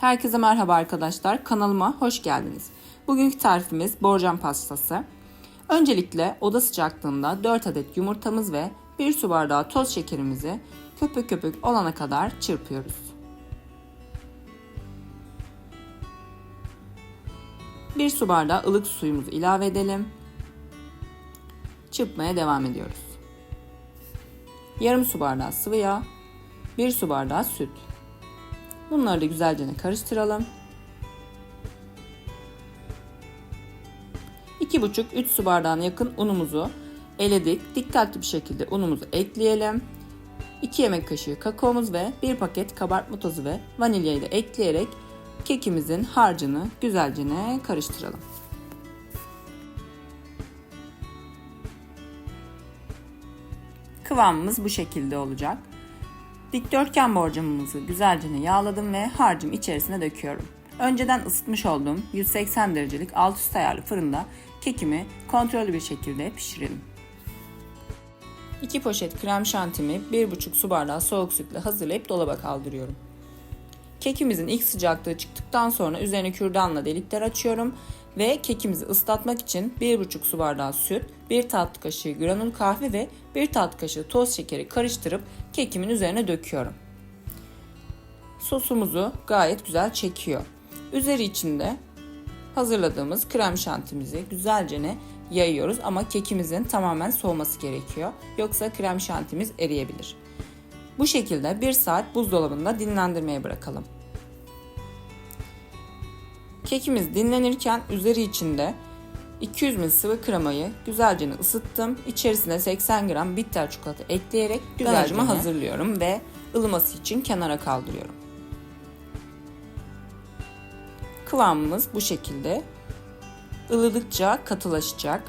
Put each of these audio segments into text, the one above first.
Herkese merhaba arkadaşlar. Kanalıma hoş geldiniz. Bugünkü tarifimiz borcam pastası. Öncelikle oda sıcaklığında 4 adet yumurtamız ve 1 su bardağı toz şekerimizi köpük köpük olana kadar çırpıyoruz. Bir su bardağı ılık suyumuzu ilave edelim. Çırpmaya devam ediyoruz. Yarım su bardağı sıvı yağ, 1 su bardağı süt. Bunları da güzelce karıştıralım. 2,5-3 su bardağına yakın unumuzu eledik. Dikkatli bir şekilde unumuzu ekleyelim. 2 yemek kaşığı kakaomuz ve 1 paket kabartma tozu ve vanilyayı da ekleyerek kekimizin harcını güzelce karıştıralım. Kıvamımız bu şekilde olacak. Dikdörtgen borcamımızı güzelce yağladım ve harcım içerisine döküyorum. Önceden ısıtmış olduğum 180 derecelik alt üst ayarlı fırında kekimi kontrollü bir şekilde pişirelim. 2 poşet krem şantimi 1,5 su bardağı soğuk sütle hazırlayıp dolaba kaldırıyorum. Kekimizin ilk sıcaklığı çıktıktan sonra üzerine kürdanla delikler açıyorum ve kekimizi ıslatmak için 1,5 su bardağı süt, 1 tatlı kaşığı granül kahve ve 1 tatlı kaşığı toz şekeri karıştırıp kekimin üzerine döküyorum. Sosumuzu gayet güzel çekiyor. Üzeri içinde hazırladığımız krem şantimizi güzelce yayıyoruz ama kekimizin tamamen soğuması gerekiyor. Yoksa krem şantimiz eriyebilir. Bu şekilde 1 saat buzdolabında dinlendirmeye bırakalım. Kekimiz dinlenirken üzeri içinde 200 ml sıvı kremayı güzelce ısıttım. İçerisine 80 gram bitter çikolata ekleyerek güzelce hazırlıyorum ve ılıması için kenara kaldırıyorum. Kıvamımız bu şekilde. Ilıdıkça katılaşacak.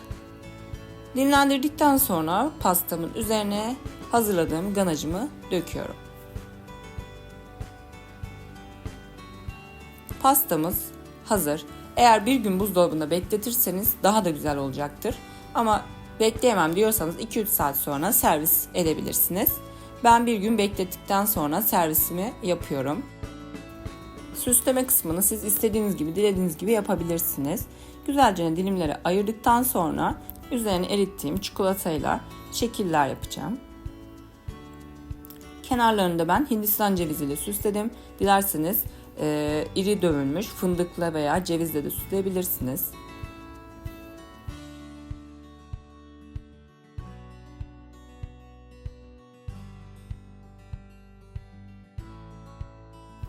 Dinlendirdikten sonra pastamın üzerine hazırladığım ganajımı döküyorum. Pastamız hazır. Eğer bir gün buzdolabında bekletirseniz daha da güzel olacaktır. Ama bekleyemem diyorsanız 2-3 saat sonra servis edebilirsiniz. Ben bir gün beklettikten sonra servisimi yapıyorum. Süsleme kısmını siz istediğiniz gibi, dilediğiniz gibi yapabilirsiniz. Güzelce dilimlere ayırdıktan sonra üzerine erittiğim çikolatayla şekiller yapacağım. Kenarlarını da ben Hindistan ceviziyle süsledim. Dilerseniz e, iri dövülmüş fındıkla veya cevizle de süsleyebilirsiniz.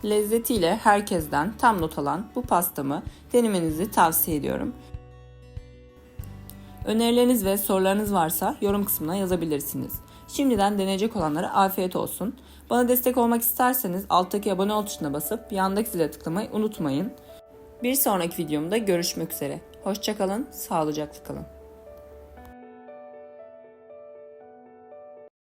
Lezzetiyle herkesten tam not alan bu pastamı denemenizi tavsiye ediyorum. Önerileriniz ve sorularınız varsa yorum kısmına yazabilirsiniz. Şimdiden deneyecek olanlara afiyet olsun. Bana destek olmak isterseniz alttaki abone ol tuşuna basıp yandaki zile tıklamayı unutmayın. Bir sonraki videomda görüşmek üzere. Hoşçakalın, sağlıcakla kalın.